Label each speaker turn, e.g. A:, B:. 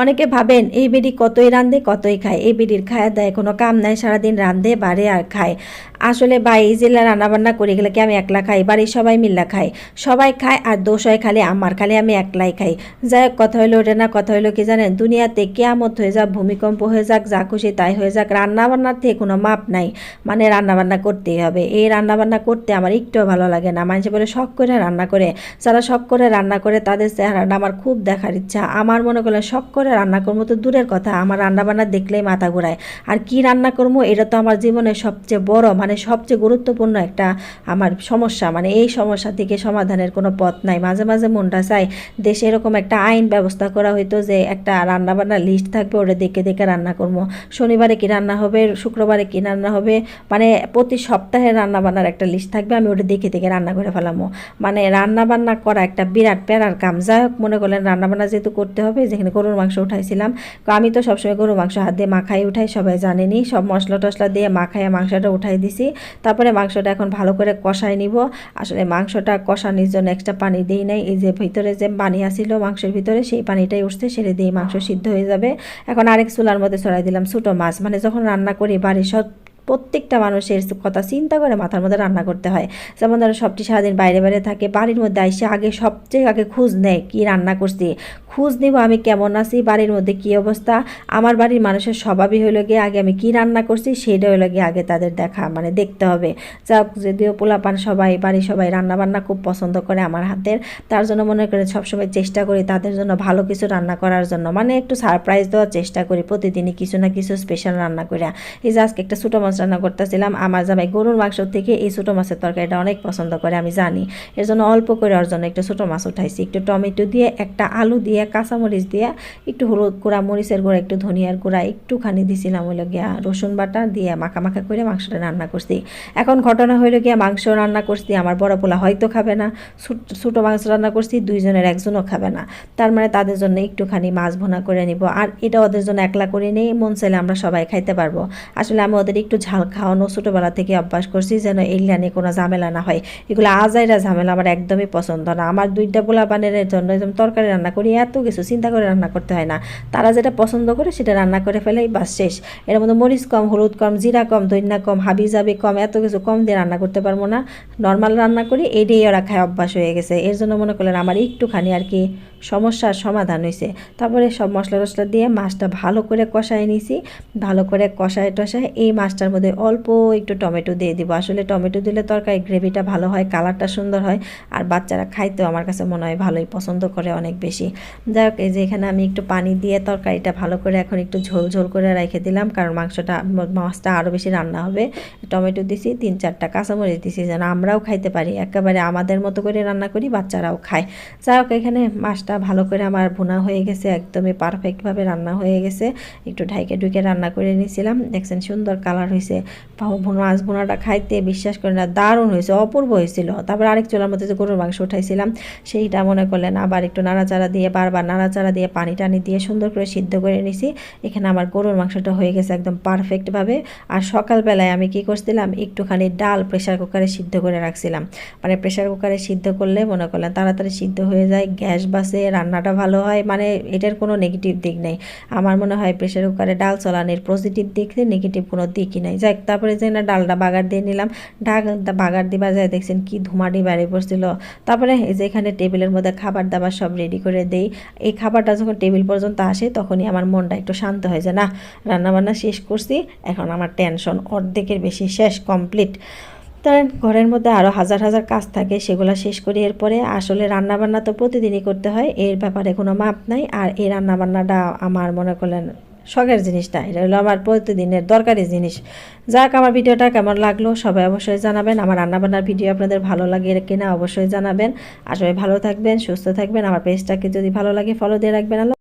A: অনেকে ভাবেন, এই বিড়ি কতই রান্ধে কতই খায়। এই বিড়ির খায়া দেয়, কোনো কাম নাই, সারাদিন রান্ধে বাড়ে আর খায়। আসলে ভাই, এই জেলা রান্নাবান্না করে গেলে কি আমি একলা খাই? বাড়ির সবাই মিল্লা খাই সবাই খায় আর দোষ হয় খালি আমার, খালি আমি একলাই খাই। যাই হোক, কথা হইল ওটা না, কথা হইল কি জানেন? দুনিয়াতে কেয়ামত হয়ে যাক, ভূমিকম্প হয়ে যাক, যা খুশি তাই হয়ে যাক, রান্নাবান্নার থেকে কোনো মাপ নাই। মানে রান্নাবান্না করতেই হবে। এই রান্নাবান্না করতে আমার একটুও ভালো লাগে না। মানুষে বলে শখ করে রান্না করে। যারা শখ করে রান্না করে তাদের চেহারাটা আমার খুব দেখার ইচ্ছা। আমার মনে করলে শখ করে রান্না করব তো দূরের কথা। আমার রান্নাবান্না দেখলেই মাথা ঘুরায়। আর কি রান্না করব, এটা তো আমার জীবনের সবচেয়ে বড় মানে সবচেয়ে গুরুত্বপূর্ণ একটা আমার সমস্যা। মানে এই সমস্যা থেকে সমাধানের কোনো পথ নাই। মাঝে মাঝে মনটা চাই দেশে এরকম একটা আইন ব্যবস্থা করা হইতো যে একটা রান্নাবান্নার লিস্ট থাকবে, ওটা দেখে দেখে রান্না করব। শনিবারে কি রান্না হবে, শুক্রবারে কি রান্না হবে মানে প্রতি সপ্তাহে রান্নাবান্নার একটা লিস্ট থাকবে, আমি ওটা দেখে দেখে রান্না করে ফেলামো। মানে রান্নাবান্না করা একটা বিরাট প্যারার কাম। যাই হোক, মনে করলেন রান্নাবান্না যেহেতু করতে হবে, যেখানে গরুর মাংস উঠাইছিলাম আমি তো সবসময় গরুর মাংস হাত দিয়ে মাখাই উঠাই, সবাই জানেনি। সব মশলা টশলা দিয়ে মাখাইয়া মাংসটা উঠাই দিছি। তারপরে মাংসটা এখন ভালো করে কষাই নিব। আসলে মাংসটা কষানোর জন্য এক্সট্রা পানি দিই নাই। এই যে ভিতরে যে পানি আসিল মাংসের ভিতরে, সেই পানিটাই উঠছে, সেরে দিয়ে মাংস সিদ্ধ হয়ে যাবে। এখন আরেক চুলার মধ্যে ছড়াই দিলাম ছোটো মাছ। মানে যখন রান্না করি বাড়ির সব, প্রত্যেকটা মানুষের কথা চিন্তা করে মাথার মধ্যে রান্না করতে হয়। যেমন ধরো সবটি সারাদিন বাইরে বাইরে থাকে, বাড়ির মধ্যে আইসে আগে সবচেয়ে আগে খোঁজ নেয়, কি রান্না করছি খোঁজ নিব আমি কেমন আছি, বাড়ির মধ্যে কি অবস্থা, আমার বাড়ির মানুষের স্বভাবই হলো গিয়ে আগে আমি কি রান্না করছি সেটা হলো গিয়ে আগে তাদের দেখা মানে দেখতে হবে। যাক, যদিও পোলাপান সবাই, বাড়ির সবাই রান্না বান্না খুব পছন্দ করে আমার হাতের, তার জন্য মনে করে সবসময় চেষ্টা করি তাদের জন্য ভালো কিছু রান্না করার জন্য মানে একটু সারপ্রাইজ দেওয়ার চেষ্টা করি প্রতিদিনই কিছু না কিছু স্পেশাল রান্না করে। এই যে আজকে একটা ছোটো মাছ রান্না করতেছিলাম, আমার জামাই গরুর মাংস থেকে এই ছোটো মাছের তরকারিটা অনেক পছন্দ করে, আমি জানি। এর জন্য অল্প করে ওর জন্য একটু ছোটো মাছ উঠাইছি, একটু টমেটো দিয়ে, একটা আলু দিয়ে কাঁচামরিচ দিয়ে একটু হলুদ গুঁড়া মরিচের গুঁড়া, একটু ধনিয়ার গুঁড়া একটুখানি দিছিলাম হইল গিয়া রসুন বাটা দিয়ে মাখা মাখা করে মাংসটা রান্না করছি। এখন ঘটনা হইল গিয়া মাংস রান্না করছি, আমার বড় পোলা হয়তো খাবে না, ছোট- মাংস রান্না করছি, দুইজনের একজনও খাবে না। তার মানে তাদের জন্য একটুখানি মাছ ভোনা করে নিব, আর এটা ওদের জন্য একলা করে নেই মন চাইলে আমরা সবাই খাইতে পারব। আসলে আমি ওদের একটু ঝাল খাওয়ানো ছোটোবেলা থেকে অভ্যাস করছি, যেন এইগুলা নিয়ে কোনো ঝামেলা না হয়। এগুলো আজাইরা ঝামেলা আমার একদমই পছন্দ না। আমার দুইটা পোলা পানের জন্য তরকারি রান্না করি এত কিছু চিন্তা করে রান্না করতে হয় না। তারা যেটা পছন্দ করে সেটা রান্না করে ফেলেই বাস শেষ। এর মধ্যে মরিচ কম, হলুদ কম, জিরা কম দৈন্যা কম, হাবি জাবি কম, এত কিছু কম দিয়ে রান্না করতে পারব না। নর্মাল রান্না করি এটাই ওরা খায় অভ্যাস হয়ে গেছে। এর জন্য মনে করলেন আমার একটুখানি আর কি সমস্যার সমাধান হয়েছে তারপরে সব মশলা টশলা দিয়ে মাছটা ভালো করে কষায় নিয়েছি ভালো করে কষায় টষায় এই মাছটার মধ্যে অল্প একটু টমেটো দিয়ে দিব। আসলে টমেটো দিলে তরকারি গ্রেভিটা ভালো হয়, কালারটা সুন্দর হয়। আর বাচ্চারা খাইতেও আমার কাছে মনে হয় ভালোই পছন্দ করে অনেক বেশি। যাই হোক এই যে এখানে আমি একটু পানি দিয়ে তরকারিটা ভালো করে এখন একটু ঝোল ঝোল করে রেখে দিলাম, কারণ মাংসটা, মাছটা আরও বেশি রান্না হবে। টমেটো দিছি, তিন চারটা কাঁচামরিচ দিছি, যেন আমরাও খাইতে পারি। একেবারে আমাদের মতো করে রান্না করি, বাচ্চারাও খায়। যাই হোক এখানে মাছটা ভালো করে আমার ভুনা হয়ে গেছে, একদমই পারফেক্টভাবে রান্না হয়ে গেছে। একটু ঢাইকে ঢুকে রান্না করে নিয়েছিলাম। দেখছেন, সুন্দর কালার হয়েছে। মাছ ভুনাটা খাইতে বিশ্বাস করে না, দারুণ হয়েছে, অপূর্ব হয়েছিল। তারপর আরেক চুলার মধ্যে যে গরুর মাংস উঠাইছিলাম, সেইটা মনে করলেন আবার একটু নাড়াচাড়া দিয়ে বারবার নাড়াচাড়া দিয়ে পানি টানি দিয়ে সুন্দর করে সিদ্ধ করে নিছি। এখানে আমার গরুর মাংসটা হয়ে গেছে একদম পারফেক্টভাবে আর সকালবেলায় আমি কি করছিলাম? একটুখানি ডাল প্রেশার কুকারে সিদ্ধ করে রাখছিলাম। মানে প্রেশার কুকারে সিদ্ধ করলে মনে করলেন তাড়াতাড়ি সিদ্ধ হয়ে যায়, গ্যাস বাসে, রান্নাটা ভালো হয় মানে এটার কোনো নেগেটিভ দিক নেই। আমার মনে হয় প্রেশার কুকারে ডাল চলানোর পজিটিভ দিক নেগেটিভ কোনো দিকই নাই। যাই তারপরে যে না ডালটা বাগার দিয়ে নিলাম ডালটা বাগার দিবা যায় দেখছেন কি ধুমাটি বাড়ি পড়ছিল। তারপরে এই যে এখানে টেবিলের মধ্যে খাবার দাবার সব রেডি করে দেই। এই খাবারটা যখন টেবিল পর্যন্ত আসে, তখনই আমার মনটা একটু শান্ত হয়ে যায়, না, রান্নাবান্না শেষ করছি, এখন আমার টেনশন অর্ধেকের বেশি, শেষ, কমপ্লিট। ধরেন ঘরের মধ্যে আরও হাজার হাজার কাজ থাকে, সেগুলো শেষ করি এরপরে আসলে রান্নাবান্না তো প্রতিদিনই করতে হয়, এর ব্যাপারে কোনো মাপ নাই, আর এই রান্নাবান্নাটা আমার মনে করলেন শখের জিনিস না এটা হলো আমার প্রতিদিনের দরকারি জিনিস। যাক, আমার ভিডিওটা কেমন লাগল সবাই অবশ্যই জানাবেন। আমার রান্নাবান্নার ভিডিও আপনাদের ভালো লাগে কিনা অবশ্যই জানাবেন। আর সবাই ভালো থাকবেন, সুস্থ থাকবেন। আমার পেজটাকে যদি ভালো লাগে ফলো দিয়ে রাখবেন।